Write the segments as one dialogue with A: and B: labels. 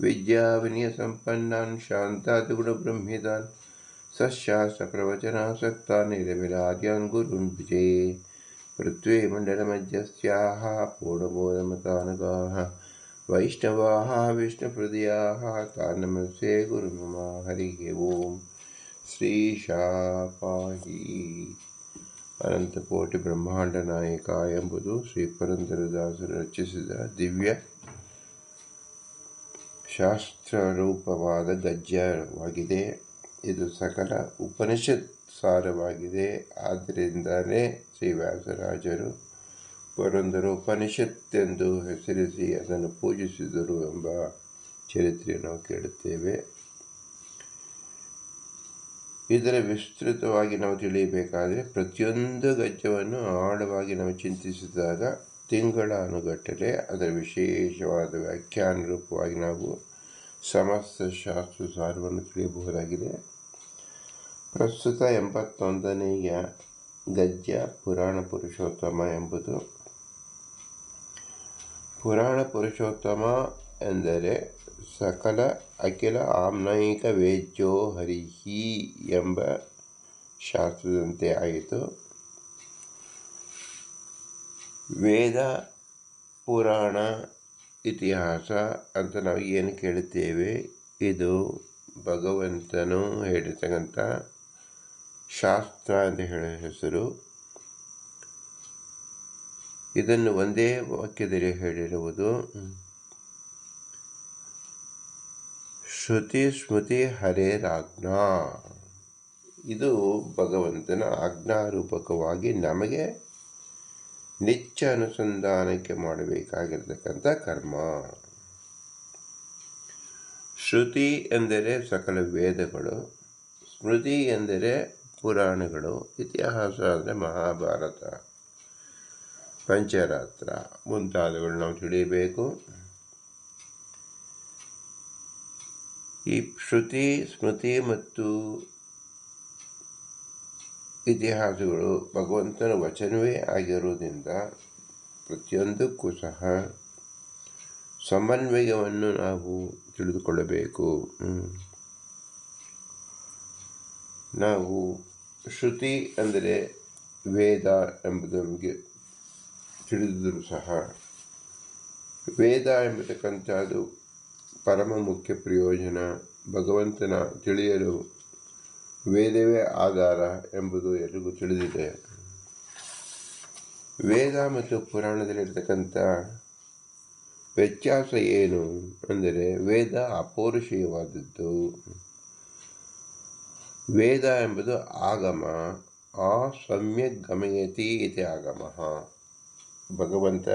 A: विद्याविनयसम्पन्नान् शान्तादिगुणब्रह्मितान् सशास्त्रप्रवचनासक्तान् निरविलाद्यान् गुरून् विजये पृथ्वीमण्डलमध्यस्याः पूर्णबोधमतानगाः वैष्णवाः विष्णुहृदयाः तान्नमस्ये गुरुमम हरिः ಓಂ ಶ್ರೀಶಾಪಾಹಿ ಅನಂತಕೋಟಿ ಬ್ರಹ್ಮಾಂಡ ನಾಯಕ ಎಂಬುದು ಶ್ರೀ ಪುರಂದರದಾಸರು ರಚಿಸಿದ ದಿವ್ಯ ಶಾಸ್ತ್ರರೂಪವಾದ ಗದ್ಯವಾಗಿದೆ ಇದು ಸಕಲ ಉಪನಿಷತ್ ಸಾರವಾಗಿದೆ ಆದ್ದರಿಂದಲೇ ಶ್ರೀ ವ್ಯಾಸರಾಜರು ಪುರಂದರ ಉಪನಿಷತ್ತೆಂದು ಹೆಸರಿಸಿ ಅದನ್ನು ಪೂಜಿಸಿದರು ಎಂಬ ಚರಿತ್ರೆಯನ್ನು ನಾವು ಕೇಳುತ್ತೇವೆ. ಇದರ ವಿಸ್ತೃತವಾಗಿ ನಾವು ತಿಳಿಯಬೇಕಾದರೆ ಪ್ರತಿಯೊಂದು ಗದ್ಯವನ್ನು ಆಳವಾಗಿ ನಾವು ಚಿಂತಿಸಿದಾಗ ತಿಂಗಳ ಅನುಗಟ್ಟಲೆ ಅದರ ವಿಶೇಷವಾದ ವ್ಯಾಖ್ಯಾನ ರೂಪವಾಗಿ ನಾವು ಸಮಸ್ತ ಶಾಸ್ತ್ರ ಸಾರವನ್ನು ತಿಳಿಯಬಹುದಾಗಿದೆ. ಪ್ರಸ್ತುತ ಎಂಬತ್ತೊಂದನೆಯ ಗದ್ಯ ಪುರಾಣ ಪುರುಷೋತ್ತಮ ಎಂಬುದು. ಪುರಾಣ ಪುರುಷೋತ್ತಮ ಎಂದರೆ ಸಕಲ ಅಖಿಲ ಆಮ್ನಾಯಿಕ ವೇದ್ಯೋ ಹರಿಹಿ ಎಂಬ ಶಾಸ್ತ್ರದಂತೆ ಆಯಿತು. ವೇದ ಪುರಾಣ ಇತಿಹಾಸ ಅಂತ ನಾವು ಏನು ಕೇಳುತ್ತೇವೆ? ಇದು ಭಗವಂತನು ಹೇಳಿರ್ತಕ್ಕಂಥ ಶಾಸ್ತ್ರ ಅಂತ ಹೇಳೋ ಹೆಸರು. ಇದನ್ನು ಒಂದೇ ವಾಕ್ಯದಲ್ಲಿ ಹೇಳಿರುವುದು, ಶ್ರುತಿ ಸ್ಮೃತಿ ಹರೇರಾಜ್ಞಾ ಇದು ಭಗವಂತನ ಆಜ್ಞಾರೂಪಕವಾಗಿ ನಮಗೆ ನಿತ್ಯ ಅನುಸಂಧಾನಕ್ಕೆ ಮಾಡಬೇಕಾಗಿರ್ತಕ್ಕಂಥ ಕರ್ಮ. ಶ್ರುತಿ ಎಂದರೆ ಸಕಲ ವೇದಗಳು, ಸ್ಮೃತಿ ಎಂದರೆ ಪುರಾಣಗಳು, ಇತಿಹಾಸ ಅಂದರೆ ಮಹಾಭಾರತ, ಪಂಚರಾತ್ರ ಮುಂತಾದವುಗಳು ನಾವು ತಿಳಿಯಬೇಕು. ಈ ಶ್ರುತಿ, ಸ್ಮೃತಿ ಮತ್ತು ಇತಿಹಾಸಗಳು ಭಗವಂತನ ವಚನವೇ ಆಗಿರುವುದರಿಂದ ಪ್ರತಿಯೊಂದಕ್ಕೂ ಸಹ ಸಮನ್ವಯವನ್ನು ನಾವು ತಿಳಿದುಕೊಳ್ಳಬೇಕು. ನಾವು ಶ್ರುತಿ ಅಂದರೆ ವೇದ ಎಂಬುದು ನಮಗೆ ತಿಳಿದಿದ್ದರೂ ಸಹ ವೇದ ಎಂಬತಕ್ಕಂಥದ್ದು ಪರಮ ಮುಖ್ಯ ಪ್ರಯೋಜನ ಭಗವಂತನ ತಿಳಿಯಲು ವೇದವೇ ಆಧಾರ ಎಂಬುದು ಎಲ್ರಿಗೂ ತಿಳಿದಿದೆ. ವೇದ ಮತ್ತು ಪುರಾಣದಲ್ಲಿರ್ತಕ್ಕಂಥ ವ್ಯತ್ಯಾಸ ಏನು ಅಂದರೆ ವೇದ ಅಪೌರುಷೀಯವಾದದ್ದು. ವೇದ ಎಂಬುದು ಆಗಮ, ಆ ಸಮ್ಯಕ್ ಗಮಯತಿ ಇತಿ ಆಗಮ. ಭಗವಂತ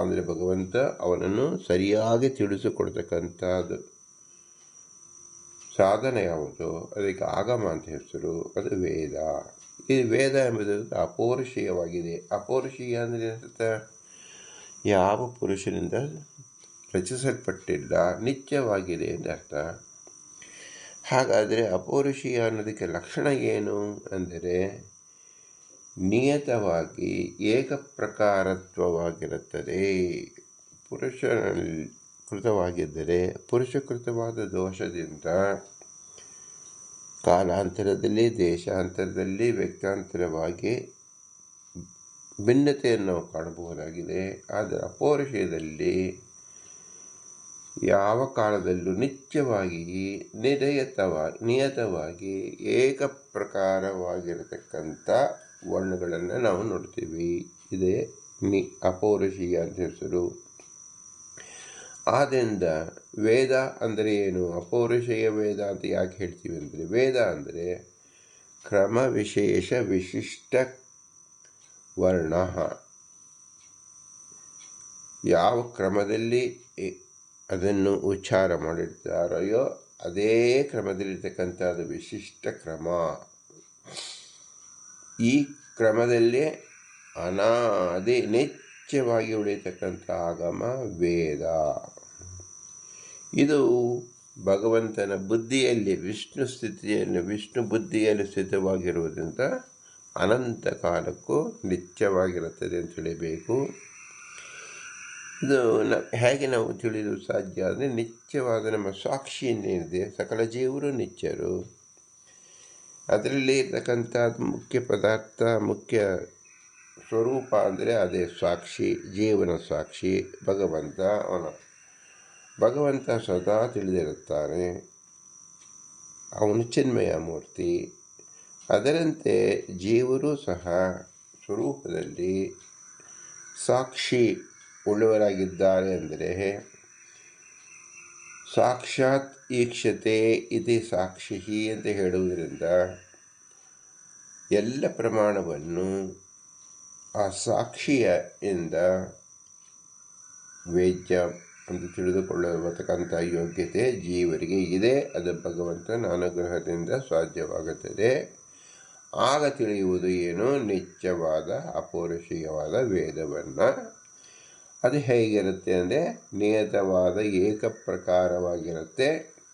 A: ಅಂದರೆ ಭಗವಂತ ಅವನನ್ನು ಸರಿಯಾಗಿ ತಿಳಿಸಿಕೊಡ್ತಕ್ಕಂಥದ್ದು. ಸಾಧನ ಯಾವುದು ಅದಕ್ಕೆ ಆಗಮ ಅಂತ ಹೆಸರು, ಅದು ವೇದ. ಈ ವೇದ ಎಂಬುದು ಅಪೌರುಷೀಯವಾಗಿದೆ. ಅಪೌರುಷೀಯ ಅಂದರೆ ಯಾವ ಪುರುಷನಿಂದ ರಚಿಸಲ್ಪಟ್ಟಿಲ್ಲ, ನಿತ್ಯವಾಗಿದೆ ಎಂದರ್ಥ ಹಾಗಾದರೆ ಅಪೌರುಷೀಯ ಅನ್ನೋದಕ್ಕೆ ಲಕ್ಷಣ ಏನು ಅಂದರೆ, ನಿಯತವಾಗಿ ಏಕಪ್ರಕಾರತ್ವವಾಗಿರುತ್ತದೆ. ಪುರುಷ ಕೃತವಾಗಿದ್ದರೆ ಪುರುಷಕೃತವಾದ ದೋಷದಿಂದ ಕಾಲಾಂತರದಲ್ಲಿ, ದೇಶಾಂತರದಲ್ಲಿ, ವ್ಯಕ್ತಾಂತರವಾಗಿ ಭಿನ್ನತೆಯನ್ನು ನಾವು ಕಾಣಬಹುದಾಗಿದೆ. ಆದರೆ ಅಪೌರುಷದಲ್ಲಿ ಯಾವ ಕಾಲದಲ್ಲೂ ನಿತ್ಯವಾಗಿ ನಿರಯತವಾಗಿ ನಿಯತವಾಗಿ ಏಕ ಪ್ರಕಾರವಾಗಿರತಕ್ಕಂಥ ವರ್ಣಗಳನ್ನು ನಾವು ನೋಡ್ತೀವಿ. ಇದೇ ನಿ, ಅಪೌರುಷೀಯ ಅಂತ ಹೆಸರು. ಆದ್ದರಿಂದ ವೇದ ಅಂದರೆ ಏನು? ಅಪೌರುಷೇಯ ವೇದ ಅಂತ ಯಾಕೆ ಹೇಳ್ತೀವಿ ಅಂದರೆ, ವೇದ ಅಂದರೆ ಕ್ರಮ ವಿಶೇಷ ವಿಶಿಷ್ಟ ವರ್ಣ. ಯಾವ ಕ್ರಮದಲ್ಲಿ ಅದನ್ನು ಉಚ್ಚಾರ ಮಾಡಿರ್ತಾರೆಯೋ ಅದೇ ಕ್ರಮದಲ್ಲಿರ್ತಕ್ಕಂಥದ್ದು ವಿಶಿಷ್ಟ ಕ್ರಮ. ಈ ಕ್ರಮದಲ್ಲಿ ಅನಾದಿ ನಿತ್ಯವಾಗಿ ಉಳಿಯತಕ್ಕಂಥ ಆಗಮ ವೇದ. ಇದು ಭಗವಂತನ ಬುದ್ಧಿಯಲ್ಲಿ, ವಿಷ್ಣು ಸ್ಥಿತಿಯನ್ನು ವಿಷ್ಣು ಬುದ್ಧಿಯಲ್ಲಿ ಸ್ಥಿತವಾಗಿರುವುದರಿಂದ ಅನಂತ ಕಾಲಕ್ಕೂ ನಿತ್ಯವಾಗಿರುತ್ತದೆ ಅಂತ ಹೇಳಬೇಕು. ಇದು ನ, ಹೇಗೆ ನಾವು ತಿಳಿಯಲು ಸಾಧ್ಯ ಅಂದರೆ ನಿತ್ಯವಾದ ನಮ್ಮ ಸಾಕ್ಷಿ ಏನಿದೆ ಸಕಲ ಜೀವರು ನಿತ್ಯರು. ಅದರಲ್ಲಿ ಇರತಕ್ಕಂಥ ಮುಖ್ಯ ಪದಾರ್ಥ, ಮುಖ್ಯ ಸ್ವರೂಪ ಅಂದರೆ ಅದೇ ಸಾಕ್ಷಿ, ಜೀವನ ಸಾಕ್ಷಿ, ಭಗವಂತ ಅವನ. ಭಗವಂತ ಸದಾ ತಿಳಿದಿರುತ್ತಾನೆ. ಅವನು ಚಿನ್ಮಯ ಮೂರ್ತಿ. ಅದರಂತೆ ಜೀವರು ಸಹ ಸ್ವರೂಪದಲ್ಲಿ ಸಾಕ್ಷಿ ಉಳ್ಳವರಾಗಿದ್ದಾರೆ ಅಂದರೆ, ಸಾಕ್ಷಾತ್ ಈಕ್ಷತೆ ಇದೆ ಸಾಕ್ಷಿ ಅಂತ ಹೇಳುವುದರಿಂದ ಎಲ್ಲ ಪ್ರಮಾಣವನ್ನು ಸಾಕ್ಷಿಯ ಇಂದ ವೇದ್ಯ ಅಂತ ತಿಳಿದುಕೊಳ್ಳತಕ್ಕಂಥ ಯೋಗ್ಯತೆ ಜೀವರಿಗೆ ಇದೆ ಅದು ಭಗವಂತನ ಅನುಗ್ರಹದಿಂದ ಸಾಧ್ಯವಾಗುತ್ತದೆ ಆಗ ತಿಳಿಯುವುದು ಏನು ನಿತ್ಯವಾದ ಅಪೌರುಷೀಯವಾದ ವೇದವನ್ನು ಅದು ಹೇಗಿರುತ್ತೆ ಅಂದರೆ ನಿಯತವಾದ ಏಕಪ್ರಕಾರವಾಗಿರುತ್ತೆ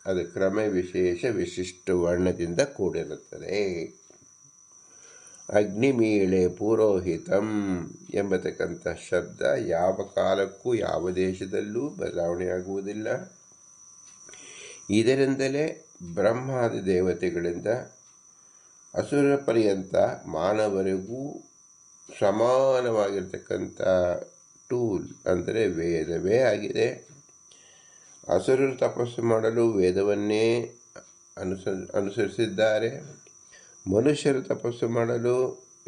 A: ಅದು ಕ್ರಮ ವಿಶೇಷ ವಿಶಿಷ್ಟ ವರ್ಣದಿಂದ ಕೂಡಿರುತ್ತದೆ ಅಗ್ನಿಮೀಳೆ ಪುರೋಹಿತಂ ಎಂಬತಕ್ಕಂಥ ಶಬ್ದ ಯಾವ ಕಾಲಕ್ಕೂ ಯಾವ ದೇಶದಲ್ಲೂ ಬದಲಾವಣೆಯಾಗುವುದಿಲ್ಲ. ಇದರಿಂದಲೇ ಬ್ರಹ್ಮಾದಿ ದೇವತೆಗಳಿಂದ ಅಸುರ ಪರ್ಯಂತ ಮಾನವರಿಗೂ ಸಮಾನವಾಗಿರ್ತಕ್ಕಂಥ ಟೂಲ್ ಅಂದರೆ ವೇದವೇ ಆಗಿದೆ. ಅಸುರರು ತಪಸ್ಸು ಮಾಡಲು ವೇದವನ್ನೇ ಅನುಸ ಅನುಸರಿಸಿದ್ದಾರೆ. ಮನುಷ್ಯರು ತಪಸ್ಸು ಮಾಡಲು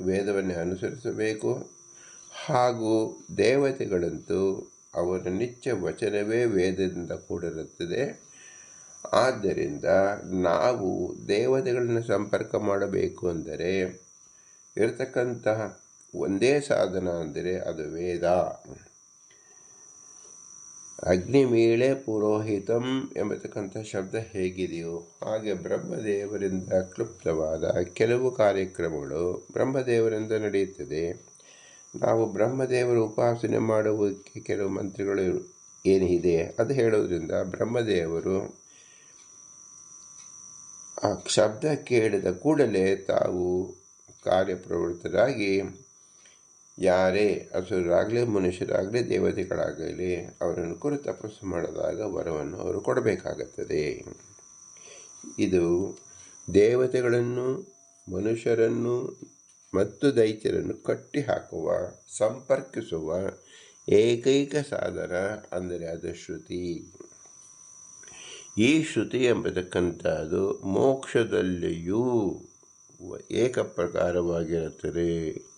A: ವೇದವನ್ನು ಅನುಸರಿಸಬೇಕು. ಹಾಗೂ ದೇವತೆಗಳಂತೂ ಅವರ ನಿತ್ಯ ವಚನವೇ ವೇದದಿಂದ ಕೂಡಿರುತ್ತದೆ. ಆದ್ದರಿಂದ ನಾವು ದೇವತೆಗಳನ್ನು ಸಂಪರ್ಕ ಮಾಡಬೇಕು ಅಂದರೆ ಇರತಕ್ಕಂತಹ ಒಂದೇ ಸಾಧನ ಅಂದರೆ ಅದು ವೇದ. ಅಗ್ನಿಮೀಳೆ ಪುರೋಹಿತಂ ಎಂಬತಕ್ಕಂಥ ಶಬ್ದ ಹೇಗಿದೆಯೋ ಹಾಗೆ ಬ್ರಹ್ಮದೇವರಿಂದ ಕ್ಲುಪ್ತವಾದ ಕೆಲವು ಕಾರ್ಯಕ್ರಮಗಳು ಬ್ರಹ್ಮದೇವರಿಂದ ನಡೆಯುತ್ತದೆ. ನಾವು ಬ್ರಹ್ಮದೇವರ ಉಪಾಸನೆ ಮಾಡುವುದಕ್ಕೆ ಕೆಲವು ಮಂತ್ರಿಗಳು ಏನಿದೆ ಅದು ಹೇಳೋದ್ರಿಂದ ಬ್ರಹ್ಮದೇವರು ಆ ಶಬ್ದ ಕೇಳಿದ ಕೂಡಲೇ ತಾವು ಕಾರ್ಯಪ್ರವೃತ್ತರಾಗಿ ಯಾರೇ ಹಸುರಾಗಲಿ ಮನುಷ್ಯರಾಗಲಿ, ದೇವತೆಗಳಾಗಲಿ ಅವರನ್ನು ಕುರಿತು ತಪಸ್ಸು ಮಾಡಿದಾಗ ವರವನ್ನು ಅವರು ಕೊಡಬೇಕಾಗುತ್ತದೆ. ಇದು ದೇವತೆಗಳನ್ನು, ಮನುಷ್ಯರನ್ನು ಮತ್ತು ದೈತ್ಯರನ್ನು ಕಟ್ಟಿಹಾಕುವ, ಸಂಪರ್ಕಿಸುವ ಏಕೈಕ ಸಾಧನ ಅಂದರೆ ಅದು ಶ್ರುತಿ. ಈ ಶ್ರುತಿ ಎಂಬತಕ್ಕಂಥದ್ದು ಮೋಕ್ಷದಲ್ಲಿಯೂ ಏಕಪ್ರಕಾರವಾಗಿರುತ್ತದೆ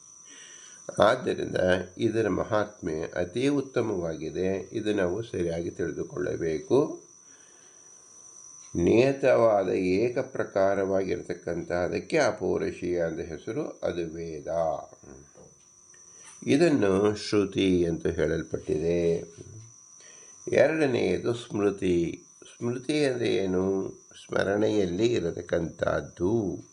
A: ಆದ್ದರಿಂದ ಇದರ ಮಹಾತ್ಮೆ ಅತೀ ಉತ್ತಮವಾಗಿದೆ. ಇದು ನಾವು ಸರಿಯಾಗಿ ತಿಳಿದುಕೊಳ್ಳಬೇಕು. ನಿಯತವಾದ ಏಕ ಪ್ರಕಾರವಾಗಿರ್ತಕ್ಕಂಥ ಅದಕ್ಕೆ ಅಪೌರುಷೀಯ ಅಂತ ಹೆಸರು, ಅದು ವೇದ. ಇದನ್ನು ಶ್ರುತಿ ಎಂದು ಹೇಳಲ್ಪಟ್ಟಿದೆ. ಎರಡನೆಯದು ಸ್ಮೃತಿ. ಸ್ಮೃತಿ ಅಂದರೆ ಏನು? ಸ್ಮರಣೆಯಲ್ಲಿ ಇರತಕ್ಕಂಥದ್ದು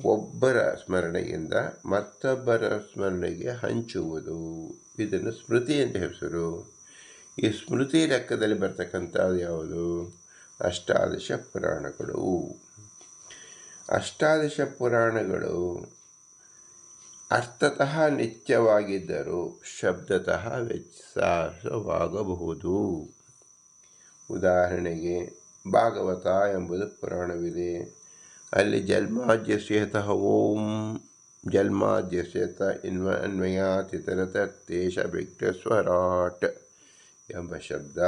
A: ಒಬ್ಬರ ಸ್ಮರಣೆಯಿಂದ ಮತ್ತೊಬ್ಬರ ಸ್ಮರಣೆಗೆ ಹಂಚುವುದು. ಇದನ್ನು ಸ್ಮೃತಿ ಅಂತ ಹೆಸರು. ಈ ಸ್ಮೃತಿ ಲೆಕ್ಕದಲ್ಲಿ ಬರ್ತಕ್ಕಂಥದ್ದು ಯಾವುದು? ಅಷ್ಟಾದಶ ಪುರಾಣಗಳು. ಅಷ್ಟಾದಶ ಪುರಾಣಗಳು ಅರ್ಥತಃ ನಿತ್ಯವಾಗಿದ್ದರೂ ಶಬ್ದತಃ ವ್ಯತ್ಯಾಸವಾಗಬಹುದು. ಉದಾಹರಣೆಗೆ ಭಾಗವತ ಎಂಬುದು ಪುರಾಣವಿದೆ. ಅಲ್ಲಿ ಜನ್ಮಾದ್ಯಸ್ಯತಃ ಓಂ ಜನ್ಮಾದ್ಯಸ್ಯತ ಇನ್ವ ಅನ್ವಯಾತಿತರತ ತೇಷ ಸ್ವರಾಟ್ ಎಂಬ ಶಬ್ದ.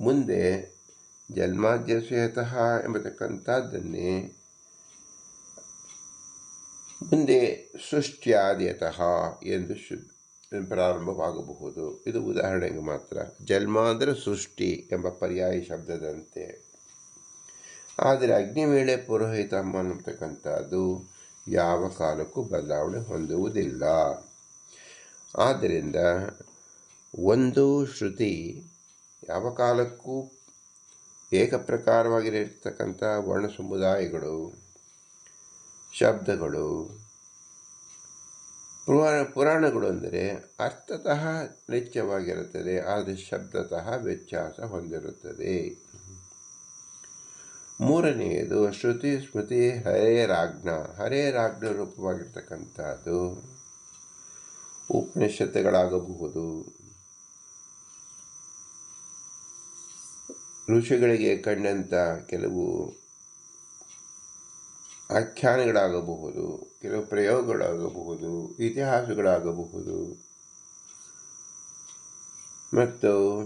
A: ಮುಂದೆ ಜನ್ಮಾದ್ಯಸ್ಯತಃ ಎಂಬತಕ್ಕಂಥದ್ದನ್ನೇ ಮುಂದೆ ಸೃಷ್ಟ್ಯಾದ್ಯತಃ ಎಂದು ಶು ಪ್ರಾರಂಭವಾಗಬಹುದು. ಇದು ಉದಾಹರಣೆಗೆ ಮಾತ್ರ. ಜನ್ಮ ಸೃಷ್ಟಿ ಎಂಬ ಪರ್ಯಾಯ ಶಬ್ದದಂತೆ. ಆದರೆ ಅಗ್ನಿವೇಳೆ ಪುರೋಹಿತ ಅನ್ನತಕ್ಕಂಥದ್ದು ಯಾವ ಕಾಲಕ್ಕೂ ಬದಲಾವಣೆ ಹೊಂದುವುದಿಲ್ಲ. ಆದ್ದರಿಂದ ಒಂದು ಶ್ರುತಿ ಯಾವ ಕಾಲಕ್ಕೂ ಏಕಪ್ರಕಾರವಾಗಿರತಕ್ಕಂಥ ವರ್ಣ ಸಮುದಾಯಗಳು, ಶಬ್ದಗಳು, ಪುರಾಣ, ಪುರಾಣಗಳು ಅಂದರೆ ಅರ್ಥತಃ ನಿತ್ಯವಾಗಿರುತ್ತದೆ, ಆದರೆ ಶಬ್ದತಃ ವ್ಯತ್ಯಾಸ ಹೊಂದಿರುತ್ತದೆ. ಮೂರನೆಯದು, ಶ್ರುತಿ ಸ್ಮೃತಿ ಹರೇರಾಜ್ಞ ಹರೇರಾಜ್ಞ ರೂಪವಾಗಿರ್ತಕ್ಕಂಥದ್ದು. ಉಪನಿಷತ್ತುಗಳಾಗಬಹುದು. ಋಷಿಗಳಿಗೆ ಕಂಡಂಥ ಕೆಲವು ಆಖ್ಯಾನಗಳಾಗಬಹುದು, ಕೆಲವು ಪ್ರಯೋಗಗಳಾಗಬಹುದು, ಇತಿಹಾಸಗಳಾಗಬಹುದು. ಮತ್ತು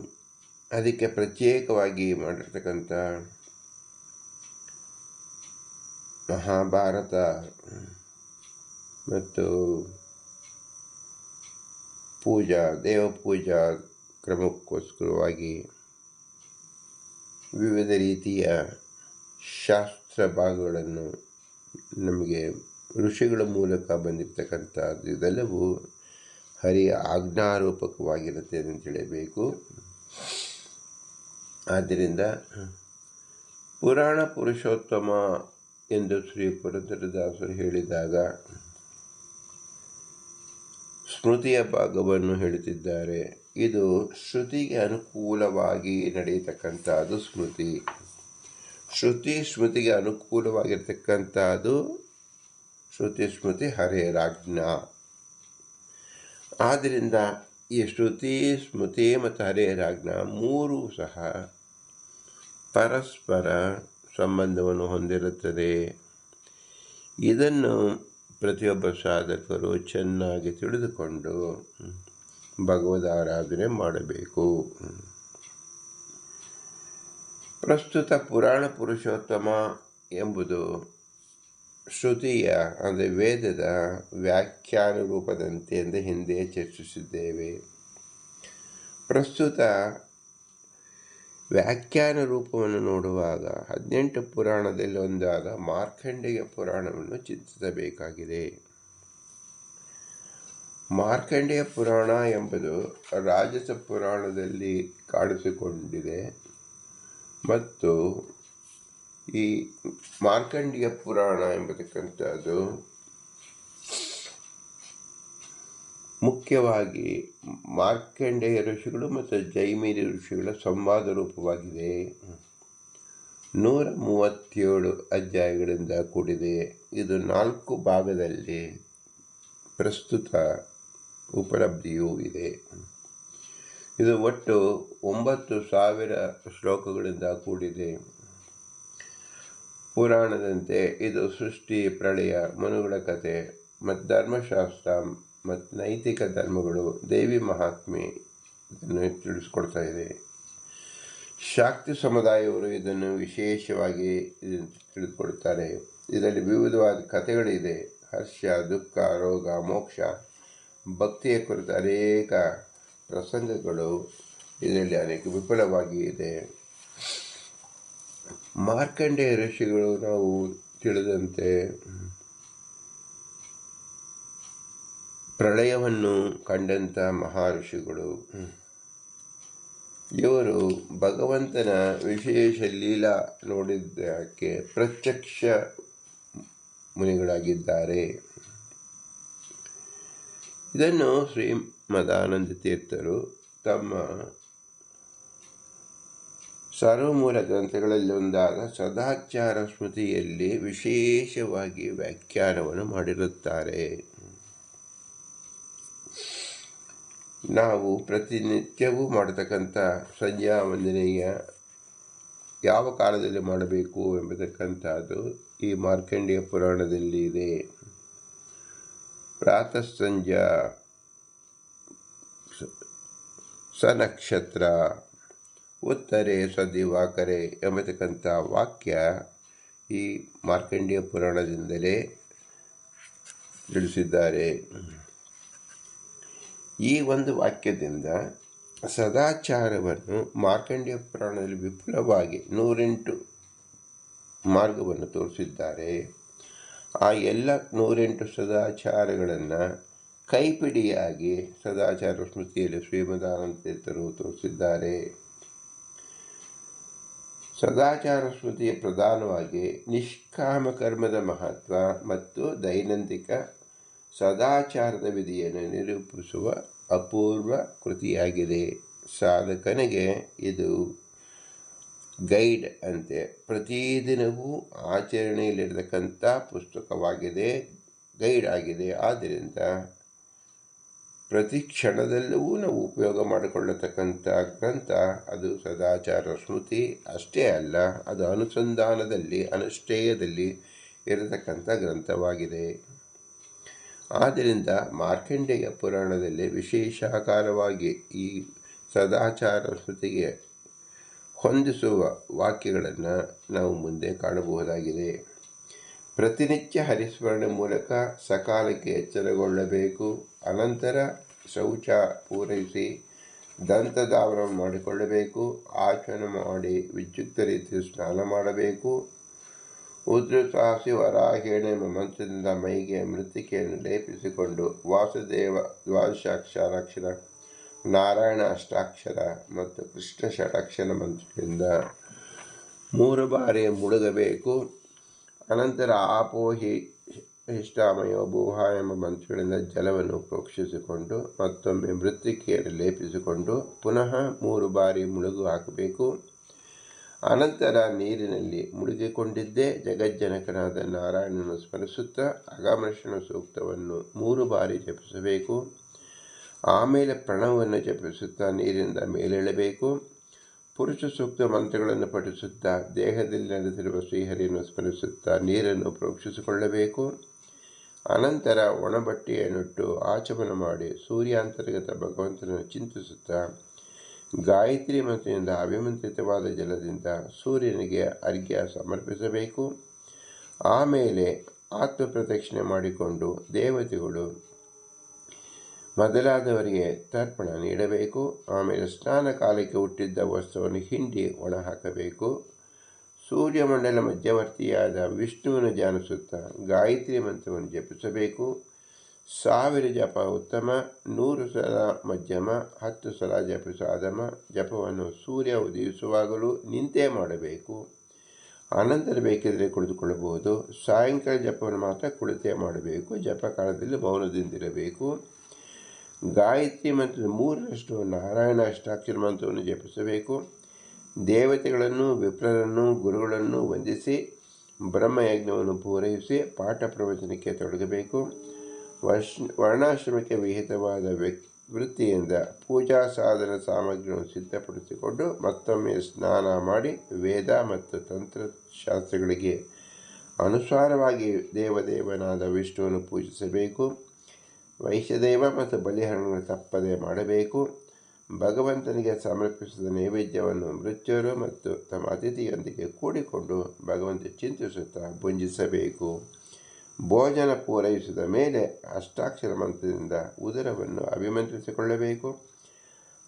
A: ಅದಕ್ಕೆ ಪ್ರತ್ಯೇಕವಾಗಿ ಮಾಡಿರ್ತಕ್ಕಂಥ ಮಹಾಭಾರತ. ಮತ್ತು ಪೂಜಾ, ದೇವಪೂಜಾ ಕ್ರಮಕ್ಕೋಸ್ಕರವಾಗಿ ವಿವಿಧ ರೀತಿಯ ಶಾಸ್ತ್ರ ಭಾಗಗಳನ್ನು ನಮಗೆ ಋಷಿಗಳ ಮೂಲಕ ಬಂದಿರತಕ್ಕಂಥದ್ದು ಇದೆಲ್ಲವೂ ಹರಿಯ ಆಜ್ಞಾರೂಪಕವಾಗಿರುತ್ತೆ ಅಂತ ಹೇಳಬೇಕು. ಆದ್ದರಿಂದ ಪುರಾಣ ಪುರುಷೋತ್ತಮ ಎಂದು ಶ್ರೀ ಪುರಂದರದಾಸರು ಹೇಳಿದಾಗ, ಸ್ಮೃತಿಯ ಭಾಗವನ್ನು ಹೇಳುತ್ತಿದ್ದಾರೆ. ಇದು ಶ್ರುತಿಗೆ ಅನುಕೂಲವಾಗಿ ನಡೆಯತಕ್ಕಂಥದ್ದು ಸ್ಮೃತಿ. ಶ್ರುತಿ ಸ್ಮೃತಿಗೆ ಅನುಕೂಲವಾಗಿರ್ತಕ್ಕಂಥದ್ದು ಶ್ರುತಿ ಸ್ಮೃತಿ ಹರೇರಾಜ್ಞ ಆದ್ದರಿಂದ ಈ ಶ್ರುತಿ ಸ್ಮೃತಿ ಮತ್ತು ಹರೇರಾಜ್ಞ ಮೂರೂ ಸಹ ಪರಸ್ಪರ ಸಂಬಂಧವನ್ನು ಹೊಂದಿರುತ್ತದೆ. ಇದನ್ನು ಪ್ರತಿಯೊಬ್ಬ ಸಾಧಕರು ಚೆನ್ನಾಗಿ ತಿಳಿದುಕೊಂಡು ಭಗವದ್ ಆರಾಧನೆ ಮಾಡಬೇಕು. ಪ್ರಸ್ತುತ ಪುರಾಣ ಪುರುಷೋತ್ತಮ ಎಂಬುದು ಶ್ರುತಿಯ, ಅಂದರೆ ವೇದದ ವ್ಯಾಖ್ಯಾನ ರೂಪದಂತೆ ಎಂದು ಹಿಂದೆ ಚರ್ಚಿಸಿದ್ದೇವೆ. ಪ್ರಸ್ತುತ ವ್ಯಾಖ್ಯಾನ ರೂಪವನ್ನು ನೋಡುವಾಗ ಹದಿನೆಂಟು ಪುರಾಣದಲ್ಲಿ ಒಂದಾದ ಮಾರ್ಕಂಡೇಯ ಪುರಾಣವನ್ನು ಚಿಂತಿಸಬೇಕಾಗಿದೆ. ಮಾರ್ಕಂಡೇಯ ಪುರಾಣ ಎಂಬುದು ರಾಜಸ ಪುರಾಣದಲ್ಲಿ ಕಾಣಿಸಿಕೊಂಡಿದೆ ಮತ್ತು ಈ ಮಾರ್ಕಂಡೇಯ ಪುರಾಣ ಎಂಬತಕ್ಕಂಥದ್ದು ಮುಖ್ಯವಾಗಿ ಮಾರ್ಕಂಡೇಯ ಋಷಿಗಳು ಮತ್ತು ಜೈಮಿರಿ ಋಷಿಗಳ ಸಂವಾದ ರೂಪವಾಗಿದೆ. ನೂರ ಮೂವತ್ತೇಳು ಅಧ್ಯಾಯಗಳಿಂದ ಕೂಡಿದೆ. ಇದು ನಾಲ್ಕು ಭಾಗದಲ್ಲಿ ಪ್ರಸ್ತುತ ಉಪಲಬ್ಧಿಯೂ ಇದೆ. ಇದು ಒಟ್ಟು ಒಂಬತ್ತು ಸಾವಿರ ಶ್ಲೋಕಗಳಿಂದ ಕೂಡಿದೆ. ಪುರಾಣದಂತೆ ಇದು ಸೃಷ್ಟಿ, ಪ್ರಳಯ, ಮನುಗಳ ಕಥೆ ಮತ್ತು ಧರ್ಮಶಾಸ್ತ್ರ ಮತ್ತು ನೈತಿಕ ಧರ್ಮಗಳು ದೇವಿ ಮಹಾತ್ಮೆ ಇದನ್ನು ತಿಳಿಸ್ಕೊಡ್ತಾ ಇದೆ. ಶಾಕ್ತಿ ಸಮುದಾಯವರು ಇದನ್ನು ವಿಶೇಷವಾಗಿ ತಿಳಿದುಕೊಡುತ್ತಾರೆ. ಇದರಲ್ಲಿ ವಿವಿಧವಾದ ಕಥೆಗಳಿದೆ. ಹರ್ಷ, ದುಃಖ, ರೋಗ, ಮೋಕ್ಷ, ಭಕ್ತಿಯ ಕುರಿತ ಅನೇಕ ಪ್ರಸಂಗಗಳು ಇದರಲ್ಲಿ ಅನೇಕ ವಿಫಲವಾಗಿ ಇದೆ. ಮಾರ್ಕಂಡೇಯ ಋಷಿಗಳು ನಾವು ತಿಳಿದಂತೆ ಪ್ರಳಯವನ್ನು ಕಂಡಂಥ ಮಹರ್ಷಿಗಳು. ಇವರು ಭಗವಂತನ ವಿಶೇಷ ಲೀಲಾ ನೋಡಿದ್ದಕ್ಕೆ ಪ್ರತ್ಯಕ್ಷ ಮುನಿಗಳಾಗಿದ್ದಾರೆ. ಇದನ್ನು ಶ್ರೀ ಮದಾನಂದ ತೀರ್ಥರು ತಮ್ಮ ಸರ್ವಮೂಲ ಗ್ರಂಥಗಳಲ್ಲಿ ಒಂದಾದ ಸದಾಚಾರ ಸ್ಮೃತಿಯಲ್ಲಿ ವಿಶೇಷವಾಗಿ ವ್ಯಾಖ್ಯಾನವನ್ನು ಮಾಡಿರುತ್ತಾರೆ. ನಾವು ಪ್ರತಿನಿತ್ಯವೂ ಮಾಡತಕ್ಕಂಥ ಸಂಧ್ಯಾ ವಂದನೆಯ ಯಾವ ಕಾಲದಲ್ಲಿ ಮಾಡಬೇಕು ಎಂಬತಕ್ಕಂಥದ್ದು ಈ ಮಾರ್ಕಂಡೇಯ ಪುರಾಣದಲ್ಲಿ ಇದೆ. ಪ್ರಾತಃ ಸಂಧ್ಯಾ ಸನಕ್ಷತ್ರ ಉತ್ತರೆ ಸದಿವಾಕರೆ ಎಂಬತಕ್ಕಂಥ ವಾಕ್ಯ ಈ ಮಾರ್ಕಂಡೇಯ ಪುರಾಣದಿಂದಲೇ ತಿಳಿಸಿದ್ದಾರೆ. ಈ ಒಂದು ವಾಕ್ಯದಿಂದ ಸದಾಚಾರವನ್ನು ಮಾರ್ಕಂಡೇಯ ಪುರಾಣದಲ್ಲಿ ವಿಪುಲವಾಗಿ ನೂರೆಂಟು ಮಾರ್ಗವನ್ನು ತೋರಿಸಿದ್ದಾರೆ. ಆ ಎಲ್ಲ ನೂರೆಂಟು ಸದಾಚಾರಗಳನ್ನು ಕೈಪಿಡಿಯಾಗಿ ಸದಾಚಾರ ಸ್ಮೃತಿಯಲ್ಲಿ ಶ್ರೀಮದಾನಂದ ತೋರಿಸಿದ್ದಾರೆ. ಸದಾಚಾರ ಸ್ಮೃತಿಯ ಪ್ರಧಾನವಾಗಿ ನಿಷ್ಕಾಮ ಕರ್ಮದ ಮಹತ್ವ ಮತ್ತು ದೈನಂದಿಕ ಸದಾಚಾರದ ವಿಧಿಯನ್ನು ನಿರೂಪಿಸುವ ಅಪೂರ್ವ ಕೃತಿಯಾಗಿದೆ. ಸಾಧಕನಿಗೆ ಇದು ಗೈಡ್ ಅಂತೆ. ಪ್ರತಿದಿನವೂ ಆಚರಣೆಯಲ್ಲಿರತಕ್ಕಂಥ ಪುಸ್ತಕವಾಗಿದೆ, ಗೈಡ್ ಆಗಿದೆ. ಆದ್ದರಿಂದ ಪ್ರತಿ ಕ್ಷಣದಲ್ಲೂ ನಾವು ಉಪಯೋಗ ಮಾಡಿಕೊಳ್ಳತಕ್ಕಂಥ ಗ್ರಂಥ, ಅದು ಸದಾಚಾರ ಸ್ಮೃತಿ ಅಷ್ಟೇ ಅಲ್ಲ, ಅದು ಅನುಸಂಧಾನದಲ್ಲಿ, ಅನುಷ್ಠೇಯದಲ್ಲಿ ಇರತಕ್ಕಂಥ ಗ್ರಂಥವಾಗಿದೆ. ಆದ್ದರಿಂದ ಮಾರ್ಕಂಡೇಯ ಪುರಾಣದಲ್ಲಿ ವಿಶೇಷಾಕಾರವಾಗಿ ಈ ಸದಾಚಾರ ಸ್ಮೃತಿಗೆ ಹೊಂದಿಸುವ ವಾಕ್ಯಗಳನ್ನು ನಾವು ಮುಂದೆ ಕಾಣಬಹುದಾಗಿದೆ. ಪ್ರತಿನಿತ್ಯ ಹರಿಸ್ಮರಣೆ ಮೂಲಕ ಸಕಾಲಕ್ಕೆ ಎಚ್ಚರಗೊಳ್ಳಬೇಕು. ಅನಂತರ ಶೌಚ ಪೂರೈಸಿ ದಂತದಾವರಣ ಮಾಡಿಕೊಳ್ಳಬೇಕು. ಆಚರಣೆ ಮಾಡಿ ವಿದ್ಯುಕ್ತ ರೀತಿಯ ಸ್ನಾನ ಮಾಡಬೇಕು. ಉದ್ರತಾಸಿ ವರಾಹೇಣ ಎಂಬ ಮಂತ್ರದಿಂದ ಮೈಗೆ ಮೃತ್ತಿಕೆಯನ್ನು ಲೇಪಿಸಿಕೊಂಡು ವಾಸುದೇವ ದ್ವಾದಶಾಕ್ಷರಾಕ್ಷರ ನಾರಾಯಣ ಅಷ್ಟಾಕ್ಷರ ಮತ್ತು ಕೃಷ್ಣ ಷಡಾಕ್ಷರ ಮಂತ್ರದಿಂದ ಮೂರು ಬಾರಿ ಮುಳುಗಬೇಕು. ಅನಂತರ ಆಪೋಹಿ ಇಷ್ಟಾಮಯೋ ಭೂಹ ಎಂಬ ಮಂತ್ರಗಳಿಂದ ಜಲವನ್ನು ಪ್ರೋಕ್ಷಿಸಿಕೊಂಡು ಮತ್ತೊಮ್ಮೆ ಮೃತ್ತಿಕೆಯನ್ನು ಲೇಪಿಸಿಕೊಂಡು ಪುನಃ ಮೂರು ಬಾರಿ ಮುಳುಗು ಹಾಕಬೇಕು. ಅನಂತರ ನೀರಿನಲ್ಲಿ ಮುಳುಗಿಕೊಂಡಿದ್ದೇ ಜಗಜ್ಜನಕನಾದ ನಾರಾಯಣನು ಸ್ಮರಿಸುತ್ತಾ ಅಗಮರ್ಷಣ ಸೂಕ್ತವನ್ನು ಮೂರು ಬಾರಿ ಜಪಿಸಬೇಕು. ಆಮೇಲೆ ಪ್ರಣವವನ್ನು ಜಪಿಸುತ್ತಾ ನೀರಿನಿಂದ ಮೇಲೆಳಬೇಕು. ಪುರುಷ ಸೂಕ್ತ ಮಂತ್ರಗಳನ್ನು ಪಠಿಸುತ್ತಾ ದೇಹದಲ್ಲಿ ನಡೆದಿರುವ ಶ್ರೀಹರಿಯನ್ನು ಸ್ಮರಿಸುತ್ತಾ ನೀರನ್ನು ಪ್ರೋಕ್ಷಿಸಿಕೊಳ್ಳಬೇಕು. ಅನಂತರ ಒಣಬಟ್ಟೆಯನ್ನುಟ್ಟು ಆಚಮನ ಮಾಡಿ ಸೂರ್ಯಾಂತರ್ಗತ ಭಗವಂತನನ್ನು ಚಿಂತಿಸುತ್ತಾ ಗಾಯತ್ರಿ ಮಂತ್ರದಿಂದ ಅಭಿಮಂತ್ರಿತವಾದ ಜಲದಿಂದ ಸೂರ್ಯನಿಗೆ ಅರ್ಘ್ಯ ಸಮರ್ಪಿಸಬೇಕು. ಆಮೇಲೆ ಆತ್ಮ ಪ್ರದಕ್ಷಿಣೆ ಮಾಡಿಕೊಂಡು ದೇವತೆಗಳು ಮೊದಲಾದವರಿಗೆ ತರ್ಪಣ ನೀಡಬೇಕು. ಆಮೇಲೆ ಸ್ನಾನ ಕಾಲಕ್ಕೆ ಹುಟ್ಟಿದ್ದ ವಸ್ತುವನ್ನು ಹಿಂಡಿ ಒಣ ಹಾಕಬೇಕು ಸೂರ್ಯಮಂಡಲ ಮಧ್ಯವರ್ತಿಯಾದ ವಿಷ್ಣುವನ್ನು ಜಾನಿಸುತ್ತಾ ಗಾಯತ್ರಿ ಮಂತ್ರವನ್ನು ಜಪಿಸಬೇಕು. ಸಾವಿರ ಜಪ ಉತ್ತಮ, ನೂರು ಸಲ ಮಧ್ಯಮ, ಹತ್ತು ಸಲ ಜಪಿಸ ಅಧಮ ಜಪವನ್ನು ಸೂರ್ಯ ಉದಯಿಸುವಾಗಲೂ ನಿಂತೇ ಮಾಡಬೇಕು. ಆನಂತರ ಬೇಕಿದ್ದರೆ ಕುಳಿತುಕೊಳ್ಳಬಹುದು. ಸಾಯಂಕಾಲ ಜಪವನ್ನು ಮಾತ್ರ ಕುಳಿತೇ ಮಾಡಬೇಕು. ಜಪ ಕಾಲದಲ್ಲಿ ಮೌನದಿಂದಿರಬೇಕು. ಗಾಯತ್ರಿ ಮಂತ್ರದ ಮೂರರಷ್ಟು ನಾರಾಯಣ ಅಷ್ಟಾಕ್ಷರ ಮಂತ್ರವನ್ನು ಜಪಿಸಬೇಕು. ದೇವತೆಗಳನ್ನು, ವಿಪ್ರರನ್ನು, ಗುರುಗಳನ್ನು ವಂದಿಸಿ, ಬ್ರಹ್ಮಯಜ್ಞವನ್ನು ಪೂರೈಸಿ, ಪಾಠ ಪ್ರವಚನಕ್ಕೆ ತೊಡಗಬೇಕು. ವರ್ಷ ವರ್ಣಾಶ್ರಮಕ್ಕೆ ವಿಹಿತವಾದ ವೃತ್ತಿಯಿಂದ ಪೂಜಾ ಸಾಧನ ಸಾಮಗ್ರಿಗಳನ್ನು ಸಿದ್ಧಪಡಿಸಿಕೊಂಡು ಮತ್ತೊಮ್ಮೆ ಸ್ನಾನ ಮಾಡಿ ವೇದ ಮತ್ತು ತಂತ್ರಶಾಸ್ತ್ರಗಳಿಗೆ ಅನುಸಾರವಾಗಿ ದೇವದೇವನಾದ ವಿಷ್ಣುವನ್ನು ಪೂಜಿಸಬೇಕು. ವೈಶ್ಯದೇವ ಮತ್ತು ಬಲಿಹರಣಗಳು ತಪ್ಪದೆ ಮಾಡಬೇಕು. ಭಗವಂತನಿಗೆ ಸಮರ್ಪಿಸಿದ ನೈವೇದ್ಯವನ್ನು ಮೃತ್ಯರು ಮತ್ತು ತಮ್ಮ ಅತಿಥಿಯೊಂದಿಗೆ ಕೂಡಿಕೊಂಡು ಭಗವಂತ ಚಿಂತಿಸುತ್ತಾ ಭುಂಜಿಸಬೇಕು. ಭೋಜನ ಪೂರೈಸಿದ ಮೇಲೆ ಅಷ್ಟಾಕ್ಷರ ಮಂತ್ರದಿಂದ ಉದರವನ್ನು ಅಭಿಮಂತ್ರಿಸಿಕೊಳ್ಳಬೇಕು.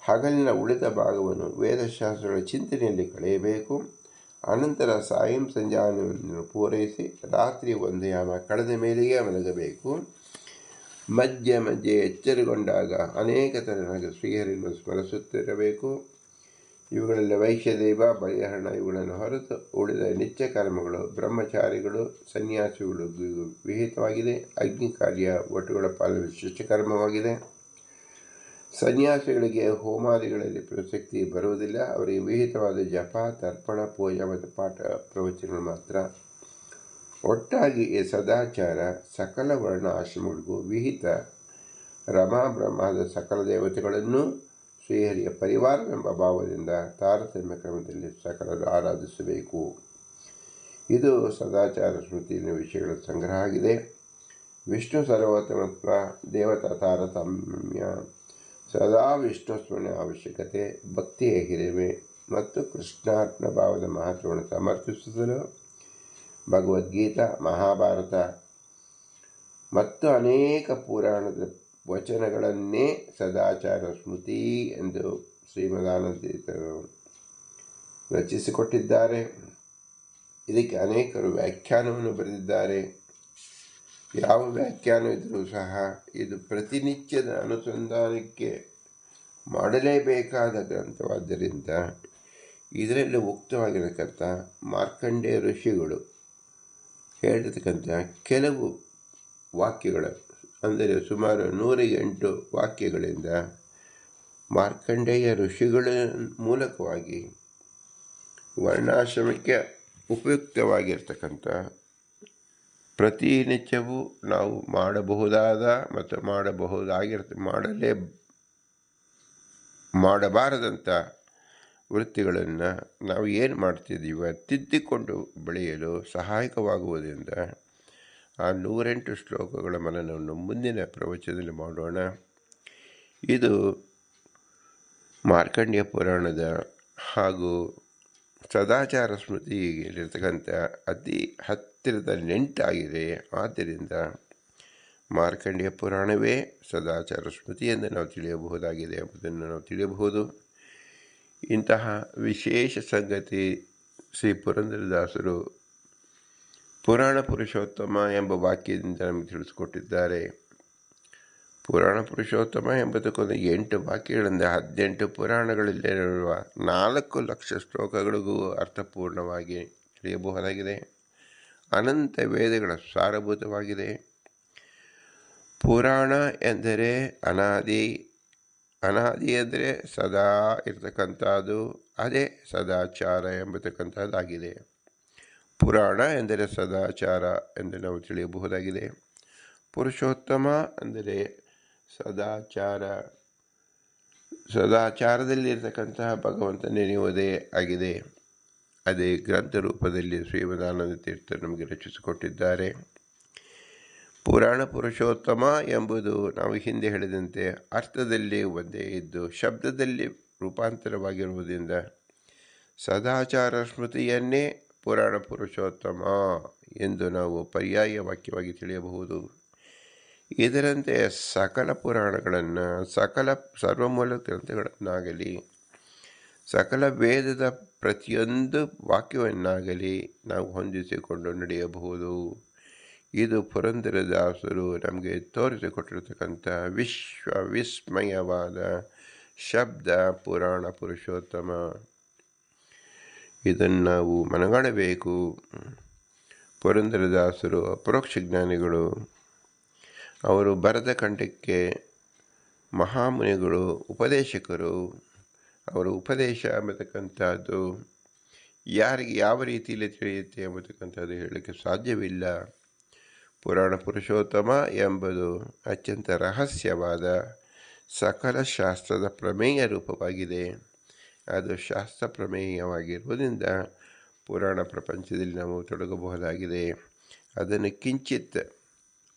A: ಹಗಲಿನ ಉಳಿದ ಭಾಗವನ್ನು ವೇದಶಾಸ್ತ್ರಗಳ ಚಿಂತನೆಯಲ್ಲಿ ಕಳೆಯಬೇಕು. ಅನಂತರ ಸಾಯಂ ಸಂಜಾನವನ್ನು ಪೂರೈಸಿ ರಾತ್ರಿ ಒಂದು ಯಾಮ ಕಳೆದ ಮೇಲೆಯೇ ಮಲಗಬೇಕು. ಮಧ್ಯೆ ಮಧ್ಯೆ ಎಚ್ಚರಗೊಂಡಾಗ ಅನೇಕ ತರನಾದ ಶ್ರೀಹರಿಯನ್ನು ಸ್ಮರಿಸುತ್ತಿರಬೇಕು. ಇವುಗಳಲ್ಲಿ ವೈಶ್ಯದೇವ ಬಲಿಹರಣ ಇವುಗಳನ್ನು ಹೊರತು ಉಳಿದ ನಿತ್ಯ ಕರ್ಮಗಳು, ಬ್ರಹ್ಮಚಾರಿಗಳು, ಸನ್ಯಾಸಿಗಳು ವಿಹಿತವಾಗಿದೆ. ಅಗ್ನಿ ಕಾರ್ಯ ಒಟ್ಟುಗಳ ಪಾಲು ವಿಶಿಷ್ಟ ಕರ್ಮವಾಗಿದೆ. ಸನ್ಯಾಸಿಗಳಿಗೆ ಹೋಮಾದಿಗಳಲ್ಲಿ ಪ್ರಸಕ್ತಿ ಬರುವುದಿಲ್ಲ. ಅವರಿಗೆ ವಿಹಿತವಾದ ಜಪ, ತರ್ಪಣ, ಪೂಜಾ ಮತ್ತು ಪಾಠ ಪ್ರವಚನಗಳು ಮಾತ್ರ. ಒಟ್ಟಾಗಿ ಈ ಸದಾಚಾರ ಸಕಲ ವರ್ಣ ಆಶ್ರಮಗಳಿಗೂ ವಿಹಿತ ರಮಾ ಬ್ರಹ್ಮದ ಸಕಲ ದೇವತೆಗಳನ್ನು ಶ್ರೀಹರಿಯ ಪರಿವಾರವೆಂಬ ಭಾವದಿಂದ ತಾರತಮ್ಯ ಕ್ರಮದಲ್ಲಿ ಸಕಲರು ಆರಾಧಿಸಬೇಕು. ಇದು ಸದಾಚಾರ ಸ್ಮೃತಿಯ ವಿಷಯಗಳ ಸಂಗ್ರಹ ಆಗಿದೆ. ವಿಷ್ಣು ಸರ್ವತಮತ್ವ ದೇವತಾ ತಾರತಮ್ಯ, ಸದಾ ವಿಷ್ಣು ಸ್ಮರಣೆ ಅವಶ್ಯಕತೆ, ಭಕ್ತಿಯ ಹಿರಿಮೆ ಮತ್ತು ಕೃಷ್ಣಾರ್ಪಣ ಭಾವದ ಮಹತ್ವವನ್ನು ಸಮರ್ಥಿಸಲು ಭಗವದ್ಗೀತಾ, ಮಹಾಭಾರತ ಮತ್ತು ಅನೇಕ ಪುರಾಣದ ವಚನಗಳನ್ನೇ ಸದಾಚಾರ ಸ್ಮೃತಿ ಎಂದು ಶ್ರೀಮದಾನಂದರು ರಚಿಸಿಕೊಟ್ಟಿದ್ದಾರೆ. ಇದಕ್ಕೆ ಅನೇಕರು ವ್ಯಾಖ್ಯಾನವನ್ನು ಬರೆದಿದ್ದಾರೆ. ಯಾವ ವ್ಯಾಖ್ಯಾನವಿದ್ದರೂ ಸಹ ಇದು ಪ್ರತಿನಿತ್ಯದ ಅನುಸಂಧಾನಕ್ಕೆ ಮಾಡಲೇಬೇಕಾದ ಗ್ರಂಥವಾದ್ದರಿಂದ ಇದರಲ್ಲಿ ಉಕ್ತವಾಗಿರತಕ್ಕಂಥ ಮಾರ್ಕಂಡೇಯ ಋಷಿಗಳು ಹೇಳಿರ್ತಕ್ಕಂಥ ಕೆಲವು ವಾಕ್ಯಗಳು ಅಂದರೆ ಸುಮಾರು ನೂರ ಎಂಟು ವಾಕ್ಯಗಳಿಂದ ಮಾರ್ಕಂಡೇಯ ಋಷಿಗಳ ಮೂಲಕವಾಗಿ ವರ್ಣಾಶ್ರಮಕ್ಕೆ ಉಪಯುಕ್ತವಾಗಿರ್ತಕ್ಕಂಥ ಪ್ರತಿನಿತ್ಯವೂ ನಾವು ಮಾಡಬಹುದಾದ ಮತ್ತು ಮಾಡಬಹುದಾಗಿರ್ತ ಮಾಡಲೇ ಮಾಡಬಾರದಂಥ ವೃತ್ತಿಗಳನ್ನು ನಾವು ಏನು ಮಾಡ್ತಿದ್ದೀವ ತಿದ್ದಿಕೊಂಡು ಬೆಳೆಯಲು ಸಹಾಯಕವಾಗುವುದರಿಂದ ಆ ನೂರೆಂಟು ಶ್ಲೋಕಗಳ ಮನನವನ್ನು ಮುಂದಿನ ಪ್ರವಚನದಲ್ಲಿ ಮಾಡೋಣ. ಇದು ಮಾರ್ಕಂಡ್ಯ ಪುರಾಣದ ಹಾಗೂ ಸದಾಚಾರ ಸ್ಮೃತಿಯಲ್ಲಿರ್ತಕ್ಕಂಥ ಅತಿ ಹತ್ತಿರದ ನೆಂಟಾಗಿದೆ. ಆದ್ದರಿಂದ ಮಾರ್ಕಂಡ್ಯ ಪುರಾಣವೇ ಸದಾಚಾರ ಸ್ಮೃತಿ ಎಂದು ನಾವು ತಿಳಿಯಬಹುದಾಗಿದೆ ಎಂಬುದನ್ನು ನಾವು ತಿಳಿಯಬಹುದು. ಇಂತಹ ವಿಶೇಷ ಸಂಗತಿ ಶ್ರೀ ಪುರಂದರದಾಸರು ಪುರಾಣ ಪುರುಷೋತ್ತಮ ಎಂಬ ವಾಕ್ಯದಿಂದ ನಮಗೆ ತಿಳಿಸಿಕೊಟ್ಟಿದ್ದಾರೆ. ಪುರಾಣ ಪುರುಷೋತ್ತಮ ಎಂಬುದಕ್ಕೊಂದು ಎಂಟು ವಾಕ್ಯಗಳಿಂದ ಹದಿನೆಂಟು ಪುರಾಣಗಳಲ್ಲಿರುವ ನಾಲ್ಕು ಲಕ್ಷ ಶ್ಲೋಕಗಳಿಗೂ ಅರ್ಥಪೂರ್ಣವಾಗಿ ತಿಳಿಯಬಹುದಾಗಿದೆ. ಅನಂತ ವೇದಗಳ ಸಾರಭೂತವಾಗಿದೆ. ಪುರಾಣ ಎಂದರೆ ಅನಾದಿ ಅನಾದಿ ಎಂದರೆ ಸದಾ ಇರತಕ್ಕಂಥದ್ದು, ಅದೇ ಸದಾಚಾರ ಎಂಬತಕ್ಕಂಥದ್ದಾಗಿದೆ. ಪುರಾಣ ಎಂದರೆ ಸದಾಚಾರ ಎಂದು ನಾವು ತಿಳಿಯಬಹುದಾಗಿದೆ. ಪುರುಷೋತ್ತಮ ಅಂದರೆ ಸದಾಚಾರ. ಸದಾಚಾರದಲ್ಲಿ ಇರತಕ್ಕಂತಹ ಭಗವಂತ ನೆನೆಯುವುದೇ ಆಗಿದೆ. ಅದೇ ಗ್ರಂಥ ರೂಪದಲ್ಲಿ ಶ್ರೀಮದಾನಂದ ತೀರ್ಥ ನಮಗೆ ರಚಿಸಿಕೊಟ್ಟಿದ್ದಾರೆ. ಪುರಾಣ ಪುರುಷೋತ್ತಮ ಎಂಬುದು ನಾವು ಹಿಂದೆ ಹೇಳಿದಂತೆ ಅರ್ಥದಲ್ಲಿ ಒಂದೇ ಇದ್ದು ಶಬ್ದದಲ್ಲಿ ರೂಪಾಂತರವಾಗಿರುವುದರಿಂದ ಸದಾಚಾರ ಸ್ಮೃತಿಯನ್ನೇ ಪುರಾಣ ಪುರುಷೋತ್ತಮ ಎಂದು ನಾವು ಪರ್ಯಾಯ ವಾಕ್ಯವಾಗಿ ತಿಳಿಯಬಹುದು. ಇದರಂತೆ ಸಕಲ ಪುರಾಣಗಳನ್ನು, ಸಕಲ ಸರ್ವಮೂಲ ಗ್ರಂಥಗಳನ್ನಾಗಲಿ, ಸಕಲ ವೇದದ ಪ್ರತಿಯೊಂದು ವಾಕ್ಯವನ್ನಾಗಲಿ ನಾವು ಹೊಂದಿಸಿಕೊಂಡು ನಡೆಯಬಹುದು. ಇದು ಪುರಂದರದಾಸರು ನಮಗೆ ತೋರಿಸಿಕೊಟ್ಟಿರತಕ್ಕಂಥ ವಿಶ್ವ ವಿಸ್ಮಯವಾದ ಶಬ್ದ ಪುರಾಣ ಪುರುಷೋತ್ತಮ. ಇದನ್ನು ನಾವು ಮನಗಾಣಬೇಕು. ಪುರಂದರದಾಸರು ಅಪರೋಕ್ಷ ಜ್ಞಾನಿಗಳು ಅವರು ಬರದ ಕಂಠಕ್ಕೆ ಮಹಾಮುನಿಗಳು, ಉಪದೇಶಕರು, ಅವರ ಉಪದೇಶ ಎಂಬತಕ್ಕಂಥದ್ದು ಯಾರಿಗೆ ಯಾವ ರೀತಿಯಲ್ಲಿ ತಿಳಿಯುತ್ತೆ ಎಂಬತಕ್ಕಂಥದ್ದು ಹೇಳಲಿಕ್ಕೆ ಸಾಧ್ಯವಿಲ್ಲ. ಪುರಾಣ ಪುರುಷೋತ್ತಮ ಎಂಬುದು ಅತ್ಯಂತ ರಹಸ್ಯವಾದ ಸಕಲ ಶಾಸ್ತ್ರದ ಪ್ರಮೇಯ ರೂಪವಾಗಿದೆ. ಅದು ಶಾಸ್ತ್ರ ಪ್ರಮೇಯವಾಗಿರುವುದರಿಂದ ಪುರಾಣ ಪ್ರಪಂಚದಲ್ಲಿ ನಾವು ತೊಡಗಬಹುದಾಗಿದೆ. ಅದನ್ನು ಕಿಂಚಿತ್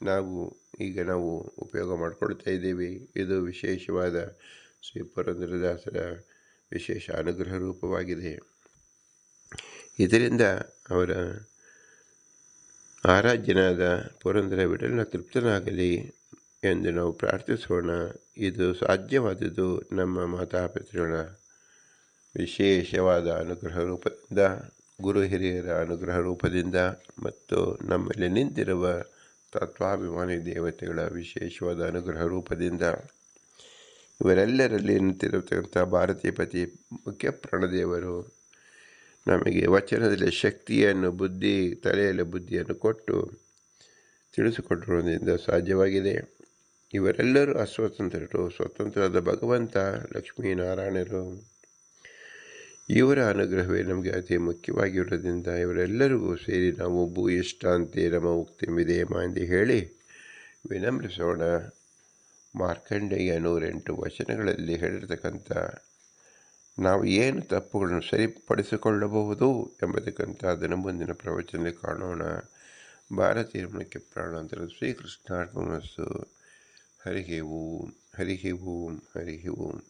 A: ನಾವು ಈಗ ನಾವು ಉಪಯೋಗ ಮಾಡಿಕೊಳ್ತಾ ಇದ್ದೀವಿ. ಇದು ವಿಶೇಷವಾದ ಶ್ರೀ ಪುರಂದ್ರದಾಸರ ವಿಶೇಷ ಅನುಗ್ರಹ ರೂಪವಾಗಿದೆ. ಇದರಿಂದ ಅವರ ಆರಾಧ್ಯನಾದ ಪುರಂದರ ಬಿಡಲಿನ ತೃಪ್ತನಾಗಲಿ ಎಂದು ನಾವು ಪ್ರಾರ್ಥಿಸೋಣ. ಇದು ಸಾಧ್ಯವಾದದ್ದು ನಮ್ಮ ಮಾತಾಪಿತೃಗಳ ವಿಶೇಷವಾದ ಅನುಗ್ರಹ ರೂಪದಿಂದ, ಗುರು ಹಿರಿಯರ ಅನುಗ್ರಹ ರೂಪದಿಂದ ಮತ್ತು ನಮ್ಮಲ್ಲಿ ನಿಂತಿರುವ ತತ್ವಾಭಿಮಾನಿ ದೇವತೆಗಳ ವಿಶೇಷವಾದ ಅನುಗ್ರಹ ರೂಪದಿಂದ ಇವರೆಲ್ಲರಲ್ಲಿ ನಿಂತಿರತಕ್ಕಂಥ ಭಾರತೀಯ ಪತಿ ಮುಖ್ಯ ಪ್ರಾಣದೇವರು ನಮಗೆ ವಚನದಲ್ಲಿ ಶಕ್ತಿಯನ್ನು, ಬುದ್ಧಿ, ತಲೆಯಲ್ಲಿ ಬುದ್ಧಿಯನ್ನು ಕೊಟ್ಟು ತಿಳಿಸಿಕೊಟ್ಟಿರುವುದರಿಂದ ಸಾಧ್ಯವಾಗಿದೆ. ಇವರೆಲ್ಲರೂ ಅಸ್ವತಂತ್ರರು, ಸ್ವತಂತ್ರದ ಭಗವಂತ, ಲಕ್ಷ್ಮೀನಾರಾಯಣರು. ಇವರ ಅನುಗ್ರಹವೇ ನಮಗೆ ಅತಿ ಮುಖ್ಯವಾಗಿರುವುದರಿಂದ ಇವರೆಲ್ಲರಿಗೂ ಸೇರಿ ನಾವು ಭೂಯಿಷ್ಟಾಂತೆ ನಮ ಮಾ ಎಂದು ಹೇಳಿ ವಿನಮ್ರಿಸೋಣ. ಮಾರ್ಕಂಡೆಯ ನೂರೆಂಟು ವಚನಗಳಲ್ಲಿ ಹೇಳಿರ್ತಕ್ಕಂಥ ನಾವು ಏನು ತಪ್ಪುಗಳನ್ನು ಸರಿಪಡಿಸಿಕೊಳ್ಳಬಹುದು ಎಂಬತಕ್ಕಂಥ ಅದನ್ನು ಮುಂದಿನ ಪ್ರವಚನದಲ್ಲಿ ಕಾಣೋಣ. ಭಾರತೀಯ ಮುಖ್ಯ ಪ್ರಾಣಾಂತರ ಶ್ರೀಕೃಷ್ಣಾರ್ಪಣಸ್ಸು ಹರಿಹಿ ಓಂ ಹರಿಹಿ ಓಂ ಹರಿಹಿ ಓಂ.